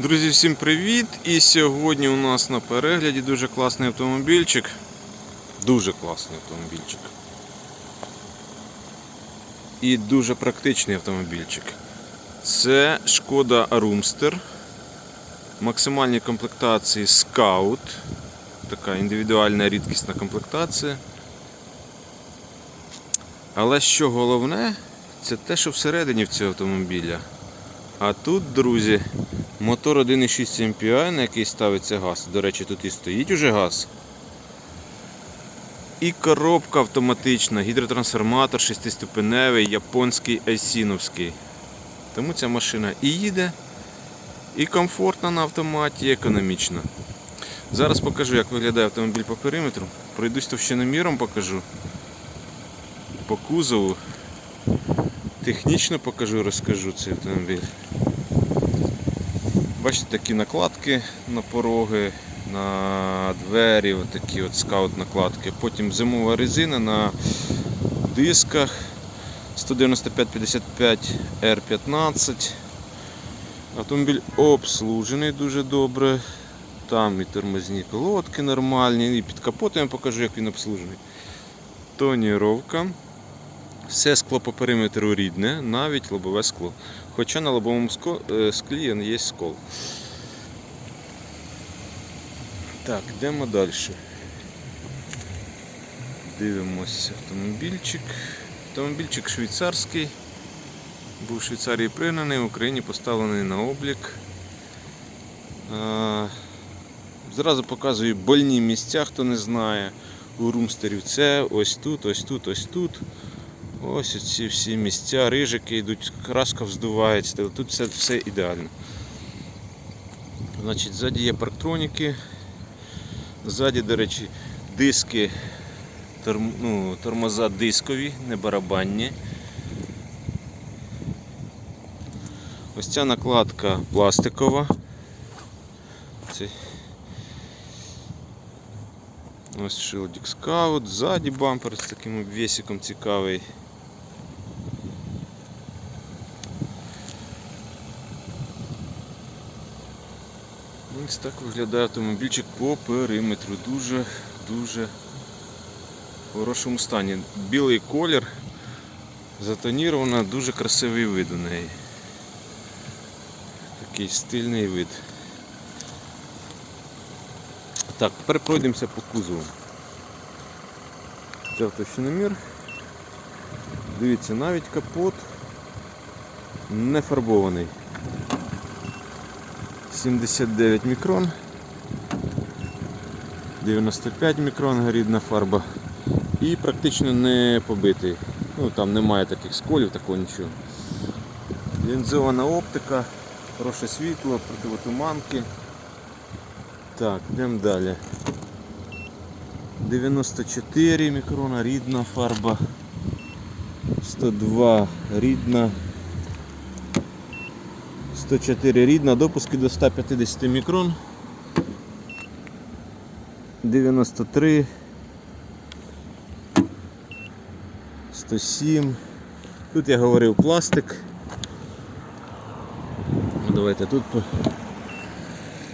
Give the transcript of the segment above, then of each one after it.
Друзі, всім привіт! І сьогодні у нас на перегляді дуже класний автомобільчик. Дуже класний автомобільчик. І дуже практичний автомобільчик. Це шкода Roomster. Максимальні комплектації Scout. Така індивідуальна рідкісна комплектація. Але що головне, це те, що всередині в цього автомобіля. А тут, друзі, мотор 1,6 MPI, на який ставиться газ. До речі, тут і стоїть уже газ. І коробка автоматична, гідротрансформатор 6-ступеневий, японський айсіновський. Тому ця машина і їде, і комфортна на автоматі, і економічна. Зараз покажу, як виглядає автомобіль по периметру. Пройдусь товщиноміром покажу. По кузову. Технічно покажу, розкажу цей автомобіль. Бачите, такі накладки на пороги, на двері, такі от скаут накладки. Потім зимова резина на дисках 195-55 R15. Автомобіль обслужений дуже добре. Там і тормозні колодки нормальні, і під капотом я покажу, як він обслужений. Тоніровка. Все скло по периметру рідне, навіть лобове скло. Хоча на лобовому е, склі є скол. Так, йдемо далі. Дивимося автомобільчик. Автомобільчик швейцарський. Був в Швейцарії пригнаний, в Україні поставлений на облік. Зразу показую больні місця, хто не знає. У румстерів це ось тут, ось тут, ось тут. Ось ці всі місця, рижики йдуть, краска вздувається, тут все, все ідеально. Значить, ззаді є парктроніки. Ззаді, до речі, диски, торм, ну, тормоза дискові, не барабанні. Ось ця накладка пластикова. Це Ось шилдік скаут, ззаді бампер з таким обвісиком цікавий. Ось так виглядає автомобільчик по периметру. Дуже дуже в хорошому стані. Білий колір, затонірована, дуже красивий вид у неї. Такий стильний вид. Так, тепер пройдемося по кузову. Це автощиномір. Дивіться, навіть капот не фарбований. 79 мікрон. 95 мікрон рідна фарба. І практично не побитий. Ну там немає таких сколів, такого нічого. Лінзована оптика, хороше світло, противотуманки. Так, йдемо далі. 94 мікрона, рідна фарба. 102 рідна. 104 рідна, допуски до 150 мікрон. 93. 107. Тут я говорив пластик. Давайте тут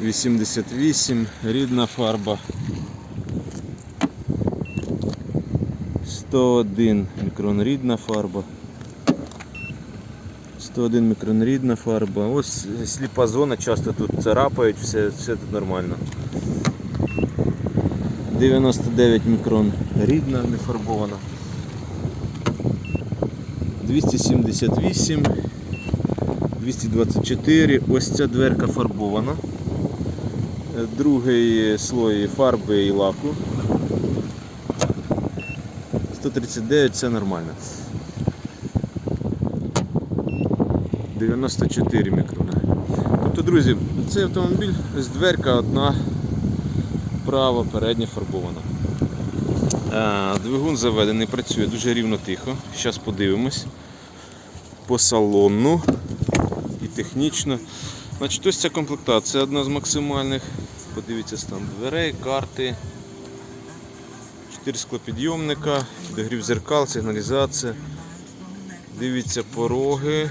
88, рідна фарба. 101 мікрон рідна фарба. 101 мікрон рідна фарба. Ось сліпа зона, часто тут царапають, все, все тут нормально. 99 мікрон рідна, не фарбована. 278, 224, ось ця дверка фарбована. Е, Другий слой фарби і лаку. 139 це нормально. 94 мікрона. Тобто, друзі, цей автомобіль з дверка одна права, передня фарбована. Е, Двигун заведений, працює дуже рівно тихо. Зараз подивимось по салону і технічно. Значить, ось ця комплектація одна з максимальних. Подивіться стан дверей, карти. 4 склопідйомника, підогрів зеркал, сигналізація. Дивіться пороги.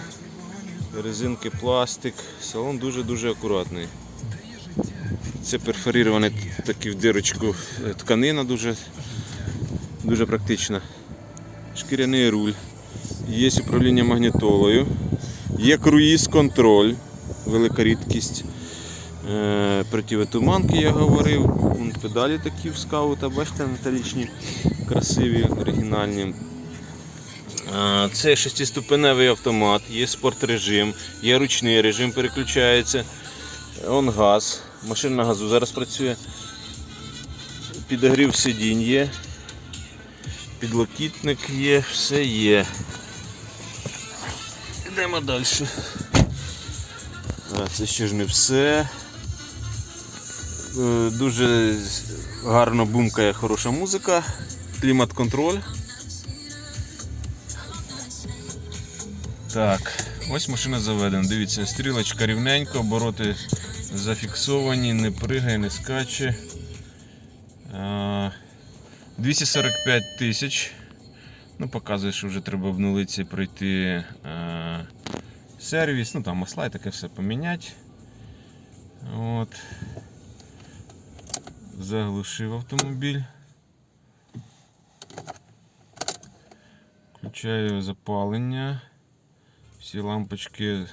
Резинки, пластик. Салон дуже-дуже акуратний. Це перфорірована такі в дирочку е, тканина дуже, дуже практична. Шкіряний руль. Є управління магнітолою. Є круїз-контроль, велика рідкість. Е, Противотуманки я говорив. Педалі такі в скаута, бачите, металічні, красиві, оригінальні. Це шестиступеневий автомат, є спортрежим, є ручний режим, переключається. Он газ, машина на газу зараз працює. Підогрів сидінь є, підлокітник є, все є. Йдемо далі. Це ще ж не все. Е, Дуже гарно бумкає хороша музика, клімат-контроль. Так, ось машина заведена. Дивіться, стрілочка рівненько, обороти зафіксовані, не пригає, не скаче. 245 тисяч. Ну, показує, що вже треба обнулитися пройти сервіс. Ну там масла і таке все поміняти. От. Заглушив автомобіль. Включаю запалення. Всі лампочки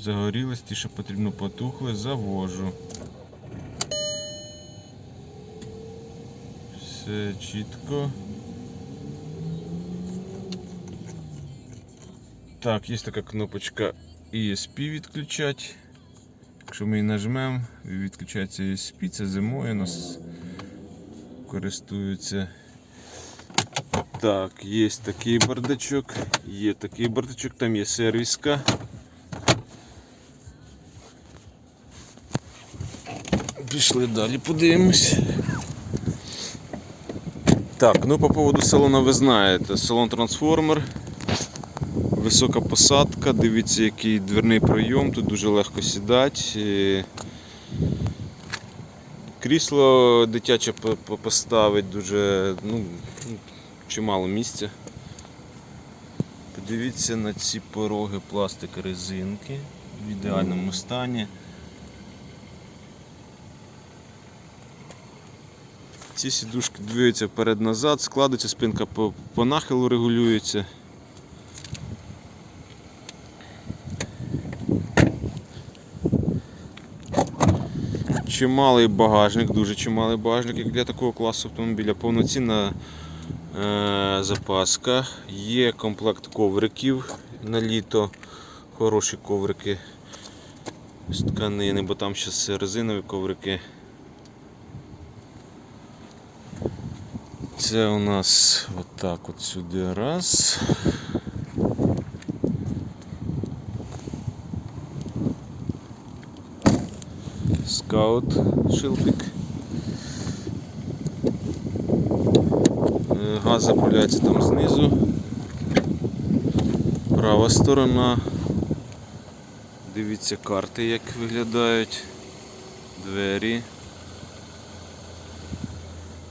загорілись, ті, що потрібно потухли, завожу. Все чітко. Так, є така кнопочка ESP відключати. Якщо ми її нажмемо, відключається ESP, це зимою у нас користуються. Так, є такий бардачок, є такий бардачок, там є сервіска. Пішли далі, подивимось. Так, ну по поводу салона ви знаєте. Салон трансформер. Висока посадка, дивіться, який дверний пройом, тут дуже легко сідати. Е, Крісло дитяче по- по- поставить дуже ну, чимало місця. Подивіться на ці пороги пластик резинки в ідеальному стані. Ці сідушки двигаються вперед-назад, складується, спинка по, по нахилу регулюється. Чималий багажник, дуже чималий багажник, як для такого класу автомобіля. Повноцінна запаска. Є комплект ковриків на літо. Хороші коврики з тканини, бо там ще резинові коврики. Це у нас отак от сюди раз. Скаут шилпик. Е, Газ заправляється там знизу. Права сторона. Дивіться карти, як виглядають. Двері.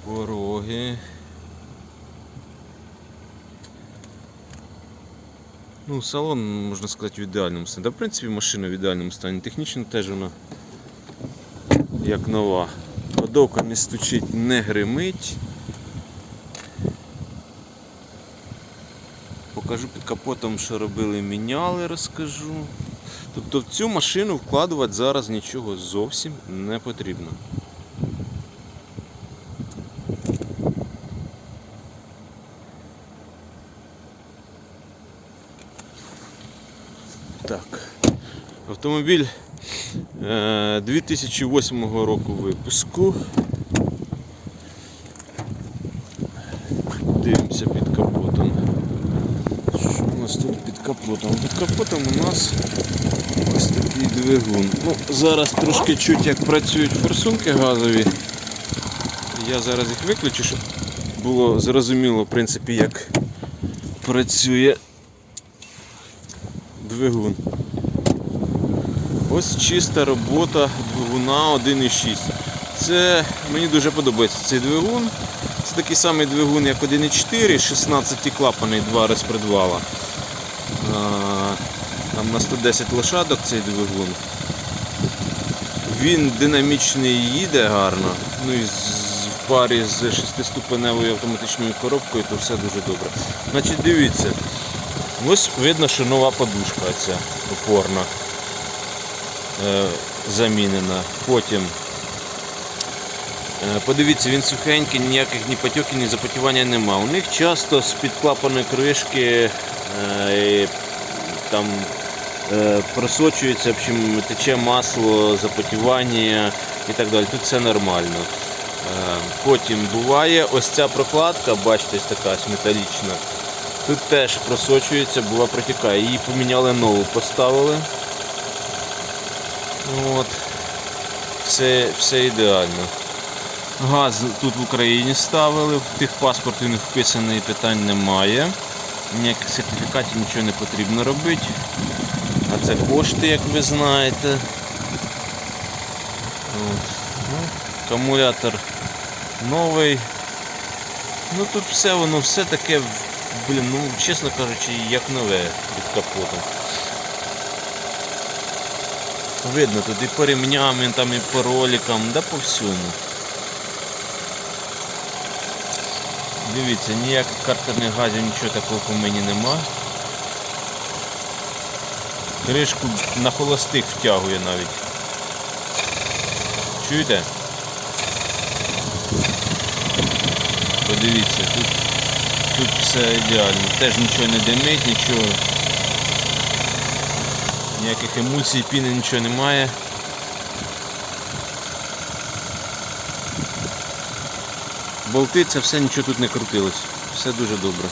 Пороги. Ну, салон, можна сказати, в ідеальному стані. Та, в принципі, машина в ідеальному стані. Технічно теж вона як нова. Ходовка не стучить, не гримить. Покажу під капотом, що робили, міняли, розкажу. Тобто в цю машину вкладувати зараз нічого зовсім не потрібно. Так. Автомобіль е, 2008 року випуску. Дивимося під капотом. Нас тут під капотом? Під капотом у нас ось такий двигун. Ну, зараз трошки чуть як працюють форсунки газові. Я зараз їх виключу, щоб було зрозуміло, в принципі, як працює двигун. Ось чиста робота двигуна 1.6. Це мені дуже подобається цей двигун. Це такий самий двигун, як 1.4, 16 клапаний, два розпредвала. На 110 лошадок цей двигун. Він динамічний їде гарно. Ну і в парі з шестиступеневою автоматичною коробкою, то все дуже добре. Значить, дивіться. Ось видно, що нова подушка ця опорна е, замінена. Потім е, подивіться, він сухенький, ніяких ні потьоків, ні запотівання нема. У них часто з-під клапаної кришки е, там просочується, в общем, тече масло, запотівання і так далі. Тут все нормально. Е, Потім буває ось ця прокладка, бачите, така металічна. Тут теж просочується, була протікає. Її поміняли нову, поставили. От. Все, все ідеально. Газ тут в Україні ставили, в тих паспорт він вписаний, питань немає. Ніяких сертифікатів нічого не потрібно робити. А це кошти, як ви знаєте. Ну, акумулятор новий. Ну тут все воно все таке, блін, ну чесно кажучи, як нове під капотом. Видно тут і по ремням, і там, і по роликам, да по всьому. Дивіться, ніяких картерних газів, нічого такого по мені нема. Кришку на холостих втягує навіть. Чуєте? Подивіться, тут, тут все ідеально. Теж нічого не димить, нічого. Ніяких емульсій, піни, нічого немає. Болти, це все нічого тут не крутилось. Все дуже добре.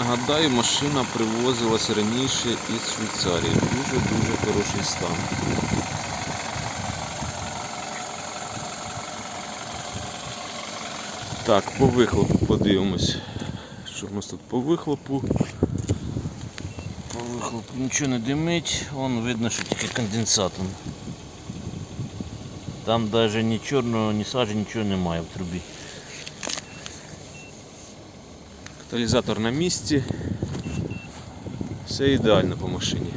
Нагадаю, машина привозилась раніше із Швейцарії. Дуже-дуже хороший стан. Так, по вихлопу подивимось. Що в нас тут по вихлопу? По вихлопу нічого не димить, вон видно, що тільки конденсатом. Там навіть ні чорного, ні сажі, нічого немає в трубі. Каталізатор на місці. Все ідеально по машині.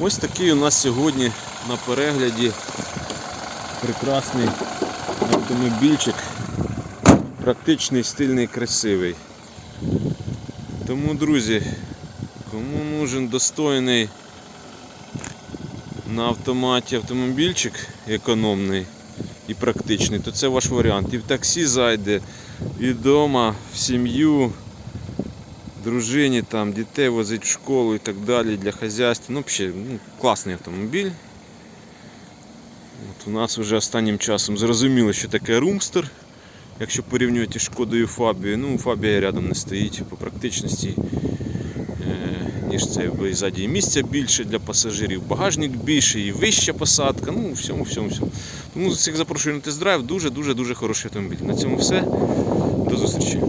Ось такий у нас сьогодні на перегляді прекрасний автомобільчик. Практичний, стильний, красивий. Тому, друзі, кому нужен достойний на автоматі автомобільчик економний і практичний, то це ваш варіант. І в таксі зайде, і вдома, в сім'ю, дружині, там, дітей возить в школу і так далі для хазяйства. Ну, взагалі, ну, класний автомобіль. От у нас вже останнім часом зрозуміло, що таке румстер. Якщо порівнювати з шкодою Фабію, ну Фабія рядом не стоїть по практичності, е, ніж це і ззаді місця більше для пасажирів, багажник більший, і вища посадка, ну всьому, всьому, всьому. Тому всіх запрошую на тест-драйв, дуже-дуже дуже хороший автомобіль. На цьому все. До зустрічі.